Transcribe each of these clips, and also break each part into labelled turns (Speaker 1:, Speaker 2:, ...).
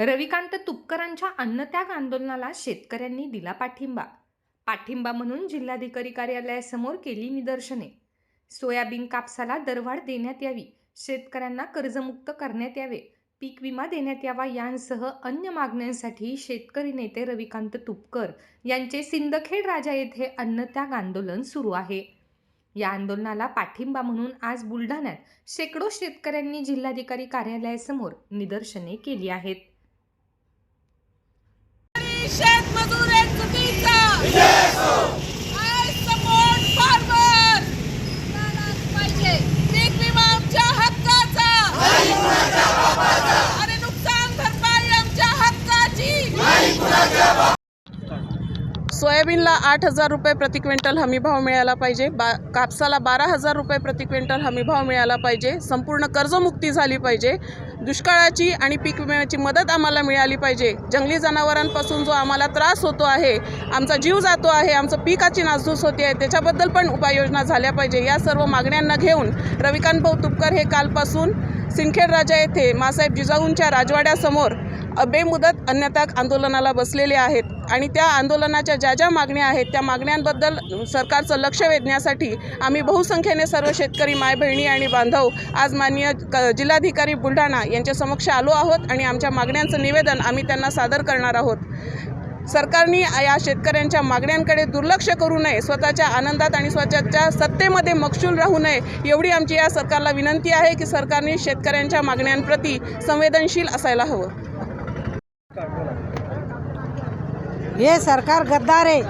Speaker 1: Ravikant तुपकरांच्या अन्नत्याग आंदोलनाला शेतकऱ्यांनी दिला पाठिंबा. पाठिंबा म्हणून जिल्हाधिकारी कार्यालयासमोर केली निदर्शने. सोयाबीन कापसाला दरवाढ देण्यात यावी शेतकऱ्यांना कर्जमुक्त करण्यात यावे पीक विमा देण्यात यावा यांसह अन्य मागण्यांसाठी शेतकरी नेते रविकांत तुपकर यांचे सिंदखेड राजा येथे अन्नत्याग आंदोलन सुरू आहे. या आंदोलनाला पाठिंबा म्हणून आज बुलढाण्यात शेकडो शेतकऱ्यांनी जिल्हाधिकारी कार्यालयासमोर निदर्शने केली आहेत.
Speaker 2: Chefe Maduro é de pizza!
Speaker 3: सोयाबीनला आठ हजार रुपये प्रति क्विंटल हमीभाव मिळाला पाहिजे. बा कापसाला बारा हजार रुपये प्रति क्विंटल हमीभाव मिळाला पाहिजे. संपूर्ण कर्जमुक्ती झाली पाहिजे. दुष्काळाची आणि पीक विम्याची मदत आम्हाला मिळाली पाहिजे. जंगली जनावरांपासून जो आम्हाला त्रास होतो आहे आमचा जीव जातो आहे आमचं पिकाची नासधूस होते आहे त्याच्याबद्दल पण उपाययोजना झाल्या पाहिजे. या सर्व मागण्यांना घेऊन रविकांत भाऊ तुपकर हे कालपासून सिंदखेड राजा येथे मासाहेब जिजाऊंच्या राजवाड्यासमोर बेमुदत अन्यथा आंदोलनाला बसलेले आहेत. आणि त्या आंदोलनाच्या ज्या ज्या मागण्या आहेत त्या मागण्यांबद्दल सरकारचं लक्ष वेधण्यासाठी आम्ही बहुसंख्येने सर्व शेतकरी माय बहिणी आणि बांधव आज माननीय क जिल्हाधिकारी बुलढाणा यांच्या समक्ष आलो आहोत आणि आमच्या मागण्यांचं निवेदन आम्ही त्यांना सादर करणार आहोत. सरकारने या शेतकऱ्यांच्या मागण्यांकडे दुर्लक्ष करू नये स्वतःच्या आनंदात आणि स्वतःच्या सत्तेमध्ये मक्षूल राहू नये एवढी आमची या सरकारला विनंती आहे की सरकारने शेतकऱ्यांच्या मागण्यांप्रती संवेदनशील असायला हवं.
Speaker 4: हे सरकार गद्दार आहे.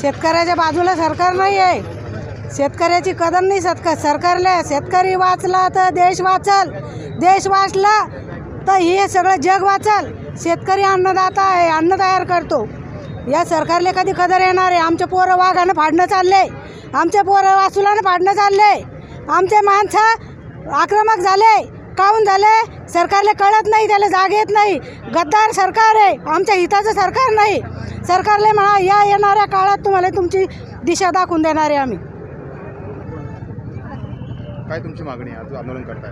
Speaker 4: शेतकऱ्याच्या बाजूला सरकार नाही आहे शेतकऱ्याची कदर नाही सत्कार सरकारला. शेतकरी वाचला तर देश वाचल. देश वाचला तर हे सगळं जग वाचल. शेतकरी अन्नदाता आहे अन्न तयार करतो. या सरकारला कधी कदर येणार आहे? आमचे पोरं वाघानं फाडणं चालले आमचे पोरं वासुलानं फाडणं चालले आमचे माणसं आक्रमक झाले. काहून झाले? सरकारला कळत नाही त्याला जाग येत नाही. गद्दार सरकार आहे आमच्या हिताचं सरकार नाही. सरकारला म्हणा या येणाऱ्या काळात तुम्हाला तुमची दिशा दाखवून देणार आहे आम्ही.
Speaker 5: काय तुमची मागणी आहे? आज आंदोलन करताय.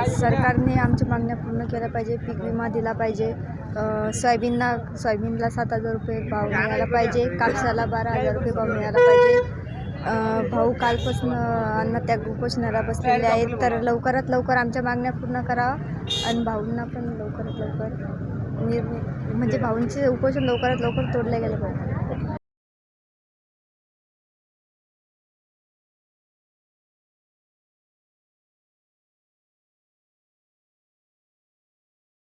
Speaker 6: अ, सरकारने आमच्या मागण्या पूर्ण केल्या पाहिजे पीक विमा दिला पाहिजे. अ, सोयाबीनला सोयाबीनला सात हजार रुपये भाव मिळाला पाहिजे कापसाला बारा हजार रुपये भाव मिळाला पाहिजे. भाऊ कालपासून अन्नत्याग उपोषणाला बसलेले आहेत. तर लवकरात लवकर आमच्या मागण्या पूर्ण करावा आणि भाऊंना पण लवकरात लवकर म्हणजे भाऊंचे उपोषण लवकरात लवकर तोडले गेले पाहिजे.